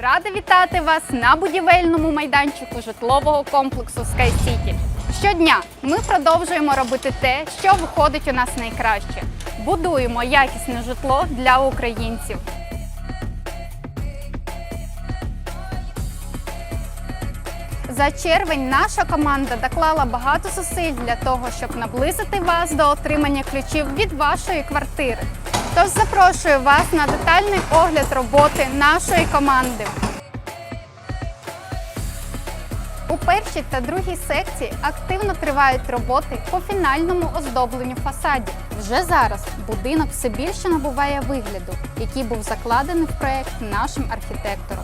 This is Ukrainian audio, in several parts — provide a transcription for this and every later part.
Рада вітати вас на будівельному майданчику житлового комплексу Sky City. Щодня ми продовжуємо робити те, що виходить у нас найкраще. Будуємо якісне житло для українців. За червень наша команда доклала багато зусиль для того, щоб наблизити вас до отримання ключів від вашої квартири. Тож запрошую вас на детальний огляд роботи нашої команди. У першій та другій секції активно тривають роботи по фінальному оздобленню фасадів. Вже зараз будинок все більше набуває вигляду, який був закладений в проект нашим архітектором.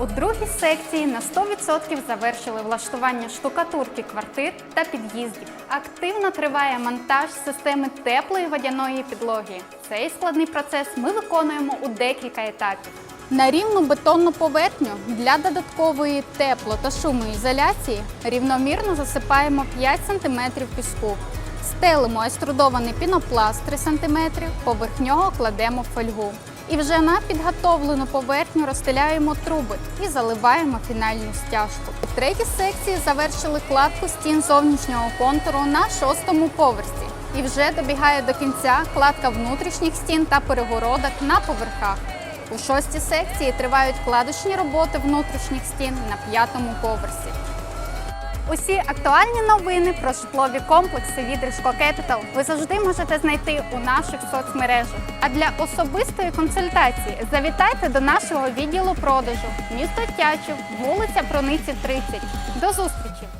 У другій секції на 100% завершили влаштування штукатурки квартир та під'їздів. Активно триває монтаж системи теплої водяної підлоги. Цей складний процес ми виконуємо у декілька етапів. На рівну бетонну поверхню для додаткової тепло та шумоізоляції рівномірно засипаємо 5 см піску. Стелимо еструдований пінопласт 3 см, поверх нього кладемо фольгу. І вже на підготовлену поверхню розстеляємо труби і заливаємо фінальну стяжку. У третій секції завершили кладку стін зовнішнього контуру на шостому поверсі. І вже добігає до кінця кладка внутрішніх стін та перегородок на поверхах. У шостій секції тривають кладочні роботи внутрішніх стін на п'ятому поверсі. Усі актуальні новини про житлові комплекси від Ришко Кепітал ви завжди можете знайти у наших соцмережах. А для особистої консультації завітайте до нашого відділу продажу місто Тячів, вулиця Прониці 30. До зустрічі!